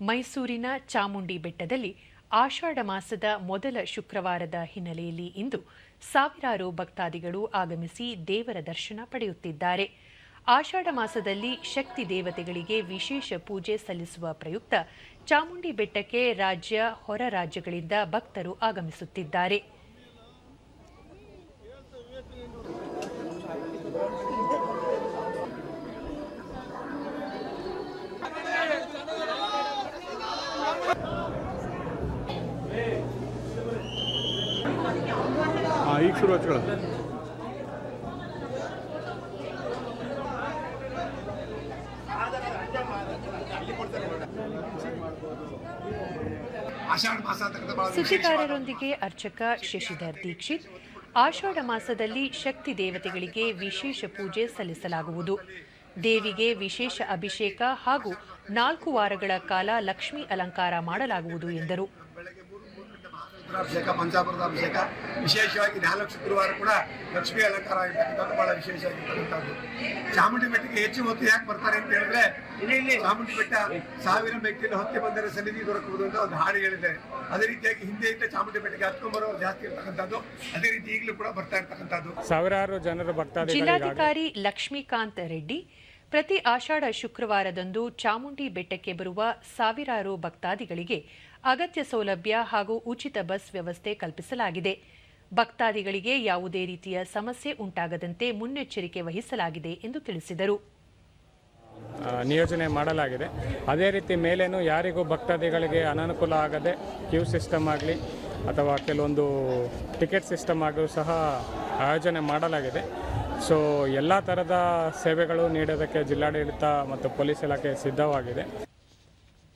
ಮೈಸೂರಿನ ಚಾಮುಂಡಿ ಬೆಟ್ಟದಲ್ಲಿ ಆಷಾಢ ಮಾಸದ ಮೊದಲ ಶುಕ್ರವಾರದ ಹಿನ್ನೆಲೆಯಲ್ಲಿ ಇಂದು ಸಾವಿರಾರು ಭಕ್ತಾದಿಗಳು ಆಗಮಿಸಿ ದೇವರ ದರ್ಶನ ಪಡೆಯುತ್ತಿದ್ದಾರೆ. ಆಷಾಢ ಮಾಸದಲ್ಲಿ ಶಕ್ತಿ ದೇವತೆಗಳಿಗೆ ವಿಶೇಷ ಪೂಜೆ ಸಲ್ಲಿಸುವ ಪ್ರಯುಕ್ತ ಚಾಮುಂಡಿ ಬೆಟ್ಟಕ್ಕೆ ರಾಜ್ಯ, ಹೊರ ರಾಜ್ಯಗಳಿಂದ ಭಕ್ತರು ಆಗಮಿಸುತ್ತಿದ್ದಾರೆ. ಹಾಂ ಈಗ ಶುರು ಹಚ್ಕೊಳ್ಳ ಸುದ್ದಿಗಾರರೊಂದಿಗೆ ಅರ್ಚಕ ಶಶಿಧರ್ ದೀಕ್ಷಿತ್. ಆಷಾಢ ಮಾಸದಲ್ಲಿ ಶಕ್ತಿ ದೇವತೆಗಳಿಗೆ ವಿಶೇಷ ಪೂಜೆ ಸಲ್ಲಿಸಲಾಗುವುದು. ದೇವಿಗೆ ವಿಶೇಷ ಅಭಿಷೇಕ ಹಾಗೂ ನಾಲ್ಕು ವಾರಗಳ ಕಾಲ ಲಕ್ಷ್ಮಿ ಅಲಂಕಾರ ಮಾಡಲಾಗುವುದು ಎಂದರು. ಬೆಳಗ್ಗೆ ಮೂರು ಮೂರು ಪಂಚಾಮೃತ ಅಭಿಷೇಕ ವಿಶೇಷವಾಗಿ ನಾಲ್ಕು ಶುಕ್ರವಾರ ಕೂಡ ಲಕ್ಷ್ಮೀ ಅಲಂಕಾರ ಆಗಿರ್ತಕ್ಕಂಥದ್ದು ಬಹಳ ವಿಶೇಷವಾಗಿರ್ತಕ್ಕಂಥದ್ದು. ಚಾಮುಂಡಿ ಬೆಟ್ಟಕ್ಕೆ ಹೆಚ್ಚು ಹೊತ್ತು ಯಾಕೆ ಬರ್ತಾರೆ ಅಂತ ಹೇಳಿದ್ರೆ ಚಾಮುಂಡಿ ಬೆಟ್ಟ ಸಾವಿರ ಮೆಟ್ಟಿಲು ಹೊತ್ತಿ ಬಂದರೆ ಸನ್ನಿಧಿ ದೊರಕುವುದು ಅಂತ ಒಂದು ಹಾಡು ಹೇಳಿದೆ. ಅದೇ ರೀತಿಯಾಗಿ ಹಿಂದೆಯಿಂದ ಚಾಮುಂಡಿ ಬೆಟ್ಟಕ್ಕೆ ಹತ್ಕೊಂಡ್ಬರೋರು ಜಾಸ್ತಿ ಇರ್ತಕ್ಕಂಥದ್ದು ಅದೇ ರೀತಿ ಈಗಲೂ ಕೂಡ ಬರ್ತಾ ಇರ್ತಕ್ಕಂಥದ್ದು. ಸಾವಿರಾರು ಜನರು ಬರ್ತಾರೆ ಜಿಲ್ಲಾಧಿಕಾರಿ ಲಕ್ಷ್ಮೀಕಾಂತ್ ರೆಡ್ಡಿ ಪ್ರತಿ ಆಷಾಢ ಶುಕ್ರವಾರದಂದು ಚಾಮುಂಡಿ ಬೆಟ್ಟಕ್ಕೆ ಬರುವ ಸಾವಿರಾರು ಭಕ್ತಾದಿಗಳಿಗೆ ಅಗತ್ಯ ಸೌಲಭ್ಯ ಹಾಗೂ ಉಚಿತ ಬಸ್ ವ್ಯವಸ್ಥೆ ಕಲ್ಪಿಸಲಾಗಿದೆ. ಭಕ್ತಾದಿಗಳಿಗೆ ಯಾವುದೇ ರೀತಿಯ ಸಮಸ್ಯೆ ಉಂಟಾಗದಂತೆ ಮುನ್ನೆಚ್ಚರಿಕೆ ವಹಿಸಲಾಗಿದೆ ಎಂದು ತಿಳಿಸಿದರು. ನಿಯೋಜನೆ ಮಾಡಲಾಗಿದೆ. ಅದೇ ರೀತಿ ಮೇಲೇನು ಯಾರಿಗೂ ಭಕ್ತಾದಿಗಳಿಗೆ ಅನಾನುಕೂಲ ಆಗದೆ ಕ್ಯೂ ಸಿಸ್ಟಮ್ ಆಗಲಿ ಅಥವಾ ಕೆಲವೊಂದು ಟಿಕೆಟ್ ಸಿಸ್ಟಮ್ ಆಗಲೂ ಸಹ ಆಯೋಜನೆ ಮಾಡಲಾಗಿದೆ. ಸೊ ಎಲ್ಲ ಥರದ ಸೇವೆಗಳು ನೀಡೋದಕ್ಕೆ ಜಿಲ್ಲಾಡಳಿತ ಮತ್ತು ಪೊಲೀಸ್ ಇಲಾಖೆ ಸಿದ್ಧವಾಗಿದೆ.